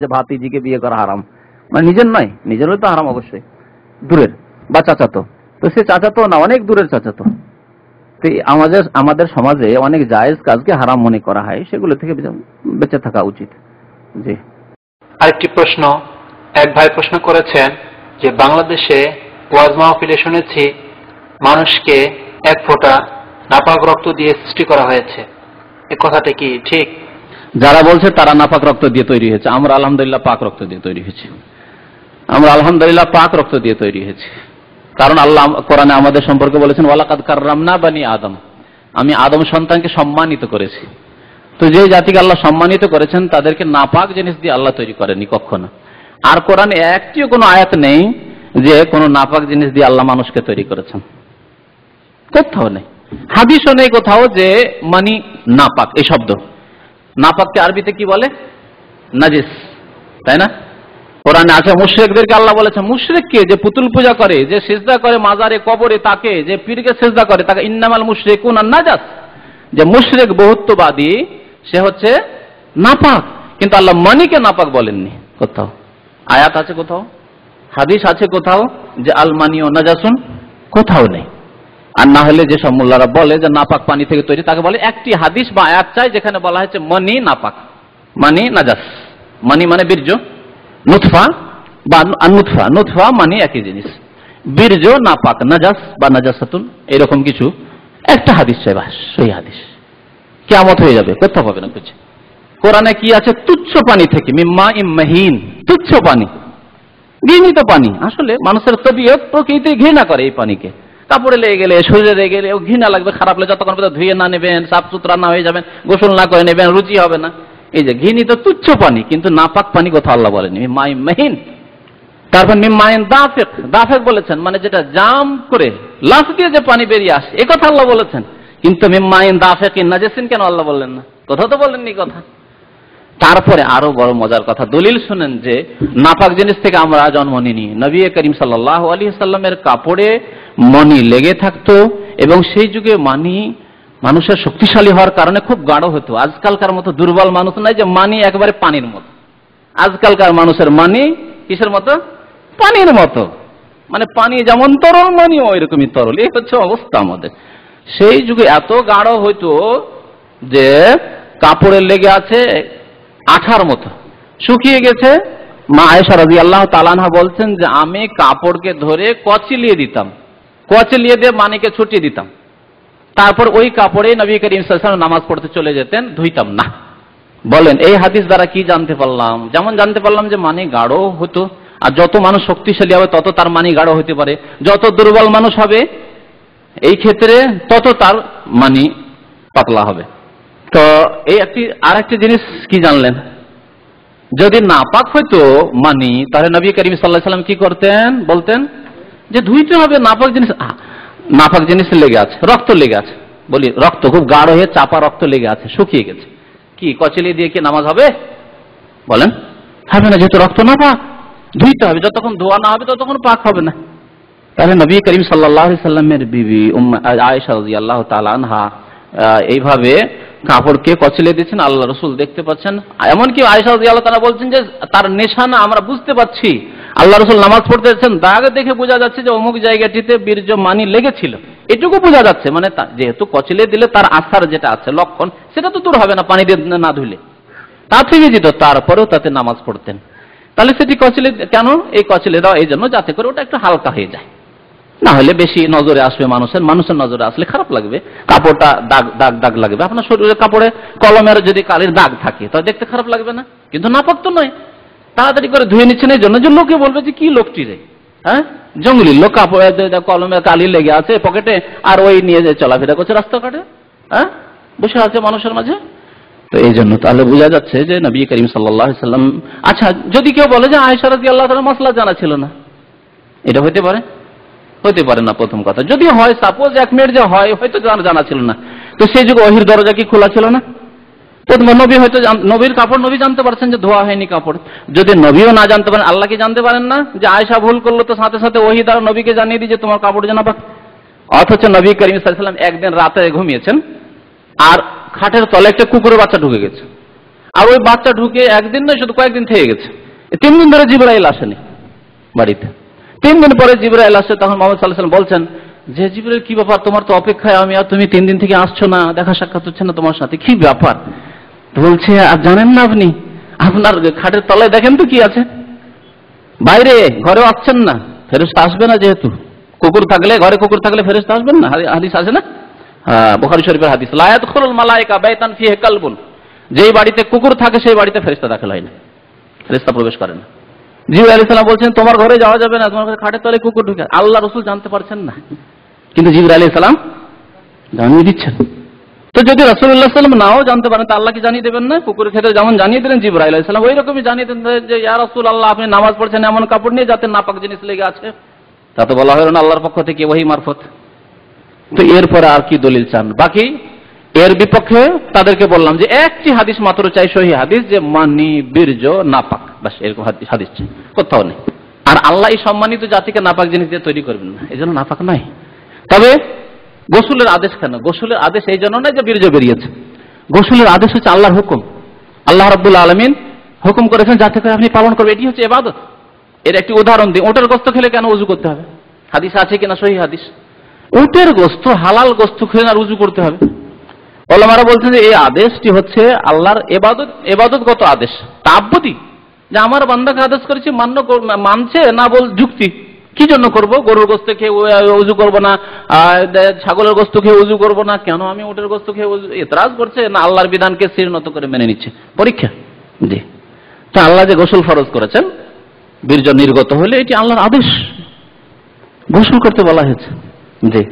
যে ভাতিজিকে বিয়ে করা হারাম। মানে নিজের নয় নিজের তো হারাম অবশ্যই। দূরের, বা চাচাতো। তো সে চাচাতো না, অনেক দূরের চাচাতো। তো আমাদের আমাদের সমাজে অনেক জায়েজ কাজকে হারাম মনে করা হয়, সেগুলো থেকে বেঁচে- বেঁচে থাকা উচিত। জি। আরেকটি প্রশ্ন, এক ভাই প্রশ্ন করেছেন যে বাংলাদেশে ওয়াজ মাহফিলে শুনেছি, মানুষকে এক ফোঁটা নাপাক রক্ত দিয়ে সৃষ্টি করা হয়েছে। এ কথাটা কি ঠিক? যারা বলছে তারা নাপাক রক্ত দিয়ে তৈরি হয়েছে। আমরা আলহামদুলিল্লাহ পাক রক্ত দিয়ে তৈরি হয়েছি। আমরা আলহামদুলিল্লাহ পাক রক্ত দিয়ে তৈরি হয়েছি। কারণ আল্লাহ কোরআনে আমাদের সম্পর্কে বলেছেন, ওয়ালাকাদ কাররামনা বানি আদম। আমি আদম সন্তানকে সম্মানিত করেছি। তো যে জাতিকে আল্লাহ সম্মানিত করেছেন, তাদেরকে নাপাক জিনিস দিয়ে আল্লাহ তৈরি করেনি কখনো। আর কোরআনে একটিও কোনো আয়াত নেই যে কোনো নাপাক জিনিস দিয়ে আল্লাহ মানুষকে তৈরি করেছেন। কোথাও নেই। হাদিসও নেই কোথাও যে মানি নাপাক, এই শব্দ। নাপাককে আরবিতে কি বলে? নাজিস। তাই না? কোরআনে আছে মুশরিকদেরকে আল্লাহ বলেছে মুশরিককে যে পুতুল পূজা করে, যে সেজদা করে মাজারে, কবরে, তাকে, যে পীরকে সেজদা করে, তাকে ইন্নামাল মুশরিকুন আর নাজাস। যে মুশরিক বহুত্ববাদী, সে হচ্ছে নাপাক কিন্তু আল্লাহ মানিকে নাপাক বলেননি। কোথাও? আয়াত আছে কোথাও? হাদিস আছে কোথাও যে আল মানি ও নাজাসুন? কোথাও নেই। আর না হলে যেসব মোল্লারা বলে যে নাপাক পানি থেকে তৈরি, তাকে বলে একটি হাদিস বা আয়াত চাই যেখানে বলা হয়েছে মনি নাপাক। মানি নাজাস। মানি মানে বীর্য। নুৎফা বা আর নুৎফা নুৎফা মানে একই জিনিস। বীর্য, নাপাক, নাজাস বা নাজাসাতুন, এরকম কিছু। একটা হাদিস চাই বাস, সেই হাদিস। কেমত হয়ে যাবে, কোথাও পাবে না কিছু। কোরআনে কি আছে? তুচ্ছ পানি থেকে, মিম্মা ইম্মাহিন। তুচ্ছ পানি। ঘৃণিত পানি। আসলে মানুষের তবিয়ত প্রকৃতি ঘৃণা করে এই পানিকে। কাপড়ে লেগে গেলে, শরীরে লেগে গেলে ঘৃণা লাগবে, খারাপ লাগবে, যতক্ষণ পর্যন্ত ধুয়ে না নেবেন সাফ সুতরা না হয়ে যাবেন, গোসল না করে নেবেন, রুচি হবে না। এই যে ঘৃণিত তুচ্ছ পানি, কিন্তু নাপাক পানি কোথাও আল্লাহ বলেনি মাই মাহিন। তারপর মিমাইন দাফেক। দাফেক বলেছেন মানে যেটা জাম করে, লাফ দিয়ে যে পানি বেরিয়ে আসে, এ কথা আল্লাহ বলেছেন। কিন্তু মিমাইন দাফেক নাজেসিন কেন আল্লাহ বললেন না? কথা তো বলেননি কথা। তারপরে আরও বড় মজার কথা, দলিল শুনেন যে, নাপাক জিনিস থেকে আমরা জন্ম নিনি নবী করিম সাল্লাহ আলী সাল্লামের কাপড়ে মনি লেগে থাকতো এবং সেই যুগে মানি মানুষের শক্তিশালী হওয়ার কারণে খুব গাঢ় হতো। আজকালকার মতো দুর্বল মানুষ নাই যে মানি একবারে পানির মতো। আজকালকার মানুষের মানি কিসের মতো? পানির মতো। মানে পানি যেমন তরল মানি ওই রকমই তরল। এই হচ্ছে অবস্থা আমাদের। সেই যুগে এত গাঢ় হইতো যে কাপড়ে লেগে আছে আঠার মতো। শুকিয়ে গেছে। মা আয়েশা রাজি আল্লাহ তালানহা বলছেন যে, আমি কাপড়কে ধরে কচিলিয়ে দিতাম। কচিলিয়ে দিয়ে মানিকে ছুটিয়ে দিতাম। তারপর ওই কাপড়ে নবী করিম সাল্লাল্লাহু নামাজ পড়তে চলে যেতেন, ধুইতাম না। বলেন, এই হাদিস দ্বারা কি জানতে পারলাম? যেমন জানতে পারলাম যে মানি গাঢ় হতো, আর যত মানুষ শক্তিশালী হবে, তত তার মানি গাঢ় হতে পারে। যত দুর্বল মানুষ হবে, এই ক্ষেত্রে তত তার মানি পাতলা হবে। তো এই একটি আর একটি জিনিস কি জানলেন? যদি নাপাক হইতো মানি, তাহলে নবী করিম সাল্লাহ সাল্লাম কি করতেন? বলতেন যে ধুইতে হবে নাপাক জিনিস নাপাক জিনিস লেগে আছে রক্ত লেগে আছে। বলি রক্ত খুব গাঢ় হয়ে চাপা রক্ত লেগে আছে শুকিয়ে গেছে। কি কচলি দিয়ে কি নামাজ হবে? বলেন। হবে না যেহেতু রক্ত না পাক ধুইতে হবে যতক্ষণ ধোয়া না হবে ততক্ষণ পাক হবে না। তাহলে নবী করিম সাল্লাহ সাল্লামের বিবি আয়েশা আল্লাহ তালানহা এইভাবে কাপড়কে কচলে দিয়েছেন আল্লাহ রসুল দেখতে পাচ্ছেন। এমনকি আয়েশা আল্লাহ তারা বলছেন যে তার নেশানা আমরা বুঝতে পাচ্ছি আল্লাহ রসুল নামাজ পড়তে যাচ্ছেন দাগ দেখে বোঝা যাচ্ছে যে অমুক জায়গাটিতে বীর্য মানি লেগেছিল। এটুকু বোঝা যাচ্ছে মানে যেহেতু কচলে দিলে তার আসার যেটা আছে, লক্ষণ, সেটা তো দূর হবে না পানি দিয়ে না ধুলে তা থেকে যেত, তারপরেও তাতে নামাজ পড়তেন। তাহলে সেটি কচলে, কেন এই কচলে দেওয়া? এই জন্য যাতে করে ওটা একটু হালকা হয়ে যায়। না হলে বেশি নজরে আসবে মানুষের মানুষের নজরে আসলে খারাপ লাগবে। কাপড়টা দাগ দাগ দাগ লাগবে। আপনার শরীরে কাপড়ে কলমের যদি কালির দাগ থাকে তাহলে দেখতে খারাপ লাগবে না। কিন্তু নাপাক তো নয়। তাড়াতাড়ি করে ধুয়ে নিচ্ছেন, এই জন্য যে লোকে বলবে যে, কি লোকটি রে? হ্যাঁ? জঙ্গলি লোক কাপড়ে কলমের কালি লেগে আছে পকেটে, আর ওই নিয়ে যে চলাফেরা করছে রাস্তাঘাটে। হ্যাঁ? বসে আছে মানুষের মাঝে। তো এই জন্য তাহলে বোঝা যাচ্ছে যে নবী করিম সাল্লাম আচ্ছা যদি কেউ বলে যে আয়সা রাজি আল্লাহ তালা মশলা জানা ছিল না। এটা হইতে পারে? হইতে পারে না প্রথম কথা। যদি হয় সাপোজ এক মিনিট যে হয়, হয়তো জানা ছিল না। তো সেই যুগে অহির দরজা কি খোলা ছিল না? নবী হয়তো নবীর কাপড় নবী জানতে পারছেন যে ধোয়া হয়নি কাপড়। যদি নবীও না জানতে পারেন, আল্লাহ কি জানতে পারেন না? যে আয়সা ভুল করল, তো সাথে সাথে ওহি দ্বারা নবীকে জানিয়ে দিই যে তোমার কাপড় জানা পাক অথচ নবী করিম সাল্লাম একদিন রাতে ঘুমিয়েছেন, আর খাটের তলে একটা কুকুরের বাচ্চা ঢুকে গেছে। আর ওই বাচ্চা ঢুকে একদিন নয়, শুধু কয়েকদিন থেকে গেছে। তিন দিন ধরে জিব্রাইল আসেনি বাড়িতে। তিন দিন পরে জিব্রাইল আসছে তখন মোহাম্মদ সাল্লাহ সাল্লাম বলছেন, যে জিব্রাইল, কি ব্যাপার? তোমার তো অপেক্ষায় আমি আর তুমি তিন দিন থেকে আসছো না, দেখা সাক্ষাৎ হচ্ছে না তোমার সাথে। কি ব্যাপার? বলছে, আর জানেন না আপনি? আপনার খাটের তলায় দেখেন তো কি আছে? বাইরে ঘরেও আসছেন না ফেরস্তা আসবে না যেহেতু। কুকুর থাকলে, ঘরে কুকুর থাকলে ফেরস্তা আসবেন না? হাদিস আছে না? হ্যাঁ বোখারি শরীফের হাদিস। লায়াত খুরুল মালাইকা বাইতান ফিহে কালবুন। যেই বাড়িতে কুকুর থাকে, সেই বাড়িতে ফেরেস্তা দাখিল হয় না। ফেরেস্তা প্রবেশ করে না। জিউ আলী সালাম বলছেন, তোমার ঘরে যাওয়া যাবে না, তোমার ঘরে খাটের তলে কুকুর ঢুকে আল্লাহ রসুল জানতে পারছেন না। কিন্তু জিবর আলী সালাম জানিয়ে দিচ্ছেন। তো যদি রসুল্লাহ সাল্লাম নাও জানতে পারেন, তা আল্লাহ কি জানিয়ে দেবেন না? কুকুরের ক্ষেত্রে যেমন জানিয়ে দিলেন জিব্রাহ সালাম, ওই রকমই জানিয়ে দেন যে, ইয়া রসুল আল্লাহ আপনি নামাজ পড়ছেন এমন কাপড় নিয়ে, যাতে নাপাক জিনিস লেগে আছে। তাতে বলা হয় না, আল্লাহর পক্ষ থেকে ওই মারফত। তো এরপরে আর কি দলিল চান? বাকি, এর বিপক্ষে তাদেরকে বললাম যে, একটি হাদিস মাত্র চাই, সহি হাদিস, যে, মানি, বীর্য, নাপাক। বাস এরকম হাদিস চাই। কোথাও নেই। আর আল্লাহ সম্মানিত জাতিকে নাপাক জিনিস দিয়ে তৈরি করবেন না। এই জন্য নাপাক নাই। তবে গোসুলের আদেশ কেন? গোসুলের আদেশ এই জন্য নয় যে বীর্য বেরিয়েছে। গোসুলের আদেশ হচ্ছে আল্লাহর হুকুম। আল্লাহ রাব্বুল আলমিন হুকুম করেছেন যাতে করে আপনি পালন করবেন, এটি হচ্ছে এবাদত এর একটি উদাহরণ দিই ওটার গোস্ত খেলে কেন উজু করতে হবে? হাদিস আছে কিনা? সহি হাদিস। উটের গোস্ত, হালাল গোস্ত খেলে না রুজু করতে হবে। ওলামারা বলছেন যে এই আদেশটি হচ্ছে আল্লাহর এবাদত এবাদতগত আদেশ তাব্বতি যে আমার বান্দাকে আদেশ করেছি, মান্য মানছে না বল যুক্তি। কি জন্য করব? গরুর গোস্ত খেয়ে উজু করব না ছাগলের গোস্ত খেয়ে উজু করব না, কেন আমি উটের গোস্ত খেয়ে উজু, এতরাজ করছে? না আল্লাহর বিধানকে নত করে মেনে নিচ্ছে। পরীক্ষা? জি। তা আল্লাহ যে গোসল ফরজ করেছেন, বীর্য নির্গত হলে এটি আল্লাহর আদেশ। গোসল করতে বলা হয়েছে। জি।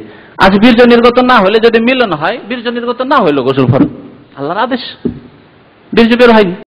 আজ বীর্য নির্গত না হলে যদি মিলন হয়, বীর্য নির্গত না হইল গোসল ফরজ। আল্লাহর আদেশ। বীর্য বের হয়নি।